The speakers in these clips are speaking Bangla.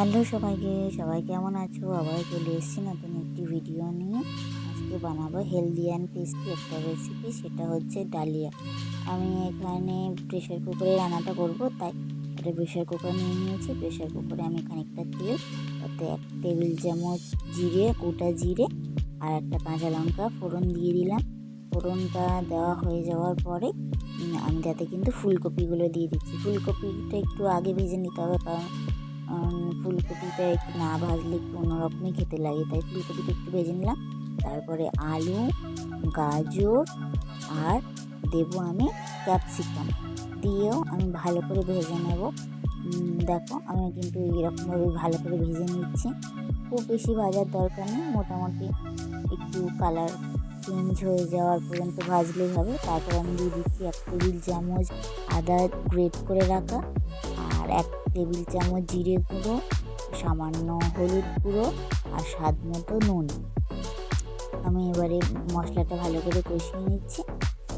হ্যালো সবাইকে, সবাই কেমন আছো? আবার চলে এসেছি নতুন একটি ভিডিও নিয়ে। আজকে বানাবো হেলদি অ্যান্ড টেস্টি একটা রেসিপি সেটা হচ্ছে ডালিয়া। আমি এখানে প্রেশার কুকারে রান্নাটা করব, তাই একটা প্রেশার কুকার নিয়ে নিয়েছি। প্রেশার কুকারে আমি খানিকটা তেল, তাতে এক টেবিল চামচ জিরে, গোটা জিরে, আর একটা কাঁচা লঙ্কা ফোড়ন দিয়ে দিলাম। ফোড়নটা দেওয়া হয়ে যাওয়ার পরে আমি তাতে কিন্তু ফুলকপিগুলো দিয়ে দিচ্ছি। ফুলকপিটা একটু আগে ভেজে নিতে হবে, কারণ ফুলকপিটা একটু না ভাজলে একটু অন্যরকমই খেতে লাগে? তাই ফুলকপিটা একটু ভেজে নিলাম। তারপরে আলু, গাজর আর দেবো আমি ক্যাপসিকাম। দিয়েও আমি ভালো করে ভেজে নেব। দেখো আমি কিন্তু এরকমভাবে ভালো করে ভেজে নিচ্ছি। খুব বেশি ভাজার দরকার নেই। মোটামুটি একটু কালার চেঞ্জ হয়ে যাওয়ার পর্যন্ত ভাজলেই হবে। তারপর আমি দিয়ে দিচ্ছি এক টেবিল চামচ আদা গ্রেট করে রাখা এক টেবিল চামচ জিরে গুঁড়ো, সামান্য হলুদ গুঁড়ো আর স্বাদ মতো নুন। আমি এবারে মশলাটা ভালো করে কষিয়ে নিচ্ছি।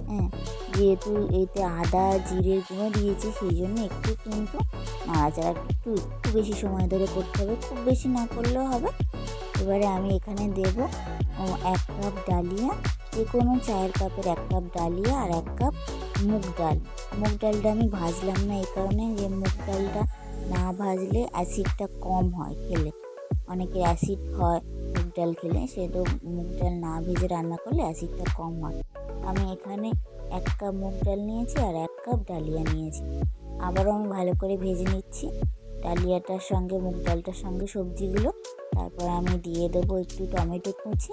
হ্যাঁ যেহেতু এতে আদা জিরের গুঁড়ো দিয়েছি, সেই জন্য একটু কিন্তু নাড়াচাড়া একটু একটু বেশি সময় ধরে করতে হবে, খুব বেশি না করলেও হবে। এবারে আমি এখানে দেব এক কাপ ডালিয়া যে কোনো চায়ের কাপের এক কাপ ডালিয়া আর এক কাপ মুগ ডাল। মুগ ডালটা আমি ভাজলাম না এই কারণে যে মুগ ডালটা না ভাজলে অ্যাসিডটা কম হয় খেলে। অনেকে অ্যাসিড হয় মুগ ডাল খেলে সেহেতু মুগ ডাল না ভেজে রান্না করলে অ্যাসিডটা কম হয়। আমি এখানে এক কাপ মুগ ডাল নিয়েছি আর এক কাপ ডালিয়া নিয়েছি। আবারও আমি ভালো করে ভেজে নিচ্ছি। ডালিয়াটার সঙ্গে, মুগ ডালটার সঙ্গে সবজিগুলো। তারপর আমি দিয়ে দেবো একটু টমেটো কুচি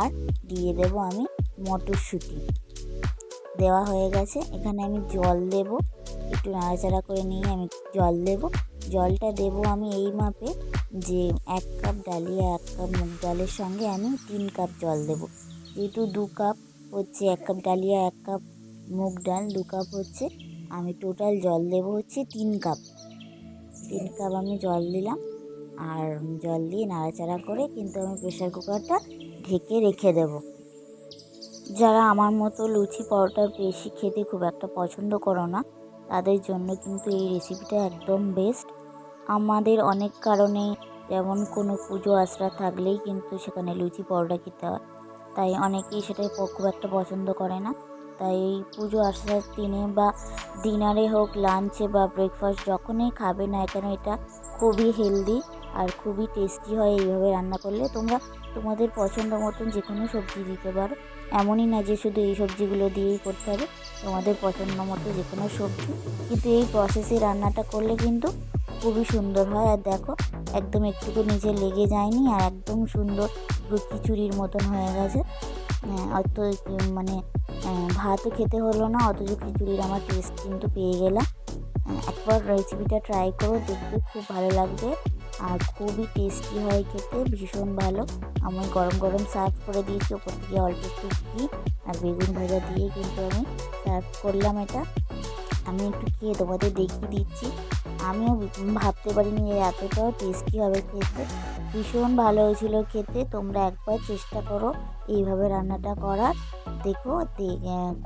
আর দিয়ে দেবো আমি মটরশুঁটি। দেওয়া হয়ে গেছে। এখানে আমি জল দেব। একটু নাড়াচাড়া করে নিয়ে আমি জল দেব। জলটা দেব আমি এই মাপে যে এক কাপ ডালিয়া এক কাপ মুগ ডালের সঙ্গে আমি তিন কাপ জল দেব। যেহেতু দু কাপ হচ্ছে এক কাপ ডালিয়া, এক কাপ মুগ ডাল, দু কাপ হচ্ছে আমি টোটাল জল দেব হচ্ছে তিন কাপ। তিন কাপ আমি জল দিলাম আর জল দিয়ে নাড়াচাড়া করে কিন্তু আমি প্রেশার কুকারটা ঢেকে রেখে দেবো। যারা আমার মতো লুচি পরোটা বেশি খেতে খুব একটা পছন্দ করো না, তাদের জন্য কিন্তু এই রেসিপিটা একদম বেস্ট আমাদের অনেক কারণে যেমন কোনো পুজো আশ্রা থাকলেই কিন্তু সেখানে লুচি পরোটা খেতে হয়। তাই অনেকেই সেটাই খুব একটা পছন্দ করে না। তাই এই পুজো আশ্রার দিনে বা ডিনারে হোক লাঞ্চে বা ব্রেকফাস্ট যখনই খাবে না কেন, এটা খুবই হেলদি আর খুবই টেস্টি হয় এইভাবে রান্না করলে। তোমরা তোমাদের পছন্দ মতন যে কোনো সবজি দিতে পারো। এমনই না যে শুধু এই সবজিগুলো দিয়েই করতে হবে তোমাদের পছন্দ মতো যে কোনো সবজি। কিন্তু এই প্রসেসে রান্নাটা করলে কিন্তু খুবই সুন্দর হয়। আর দেখো একদম একটুকু নিচে লেগে যায়নি আর একদম সুন্দর খিচুড়ির মতন হয়ে গেছে। হ্যাঁ, অত উম, মানে আহ, ভাতও খেতে হলো না অথচ খিচুড়ির আমার টেস্ট কিন্তু পেয়ে গেলাম। একবার রেসিপিটা ট্রাই করো দেখবে খুব ভালো লাগবে। আর খুবই টেস্টি হয় খেতে, ভীষণ ভালো। আমি গরম গরম সার্ভ করে দিয়েছি, ওপর থেকে অল্প একটু ঘি আর বেগুন ভাজা দিয়ে কিন্তু আমি সার্ভ করলাম এটা। আমি একটু খেয়ে তোমাদের দেখিয়ে দিচ্ছি। আমিও ভাবতে পারিনি যে এতটাও টেস্টি হবে খেতে। ভীষণ ভালো হয়েছিল খেতে, তোমরা একবার চেষ্টা করো এইভাবে রান্নাটা করার। দেখো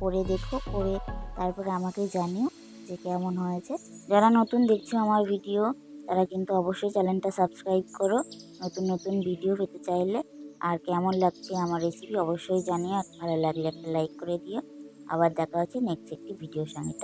করে দেখো, করে তারপরে আমাকে জানিও যে কেমন হয়েছে। যারা নতুন দেখছ আমার ভিডিও তারা কিন্তু অবশ্যই চ্যানেলটা সাবস্ক্রাইব করো। নতুন নতুন ভিডিও পেতে চাইলে আর কেমন লাগছে আমার রেসিপি অবশ্যই জানিও আর ভালো লাগলে একটা লাইক করে দিও। আবার দেখা হচ্ছে নেক্সট একটি ভিডিওর সঙ্গে।